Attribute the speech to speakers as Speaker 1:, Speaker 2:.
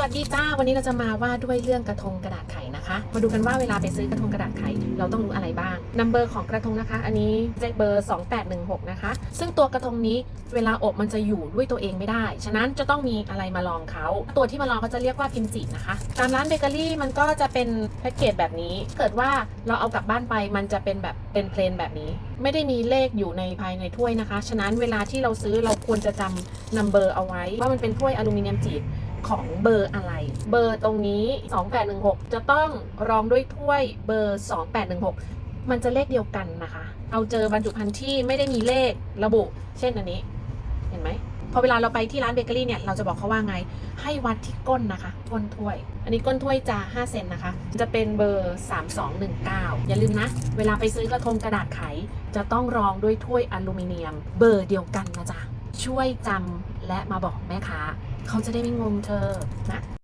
Speaker 1: สวัสดีจ้าวันนี้เราจะมาว่าด้วยเรื่องกระทงกระดาษไขนะคะ มาดูกันว่าเวลาไปซื้อกระทงกระดาษไขเราต้องรู้อะไรบ้างนัมเบอร์ของกระทงนะคะ อันนี้เลขเบอร์ 2816 นะคะ ซึ่งตัวกระทงนี้เวลาอบมันจะอยู่ด้วยตัวเองไม่ได้ ฉะนั้นจะต้องมีอะไรมาลองเขาตัวที่มาลองเขาจะเรียกว่าพิมจีบนะคะ ตามร้านเบเกอรี่มันก็จะเป็นแพ็กเกจแบบนี้ เกิดว่าเราเอากลับบ้านไปมันจะเป็นแบบเป็นเพลนแบบนี้ ไม่ได้มีเลขอยู่ในภายในถ้วยนะคะ ฉะนั้นเวลาที่เราซื้อเราควรจะจำนัมเบอร์เอาไว้ว่ามันเป็นถ้วยอลูมิเนียมจีบ ของเบอร์อะไร เบอร์ตรงนี้ 2816 จะต้องรองด้วยถ้วยเบอร์ 2816 มันจะเลขเดียวกันนะคะ เอาเจอบรรจุภัณฑ์ที่ไม่ได้มีเลขระบุ เช่นอันนี้ เห็นไหมพอเวลาเราไปที่ร้านเบเกอรี่เนี่ยเราจะบอกเขาว่าไง ให้วัดที่ก้นนะคะ ก้นถ้วย อันนี้ก้นถ้วยจะ 5 เซนนะคะ จะเป็นเบอร์ 3219 อย่าลืมนะ เวลาไปซื้อกระทงกระดาษไข จะต้องรองด้วยถ้วยอลูมิเนียม เบอร์เดียวกันนะจ๊ะ ช่วยจำและมาบอกแม่ค้า เขาจะได้ไม่งงเธอนะ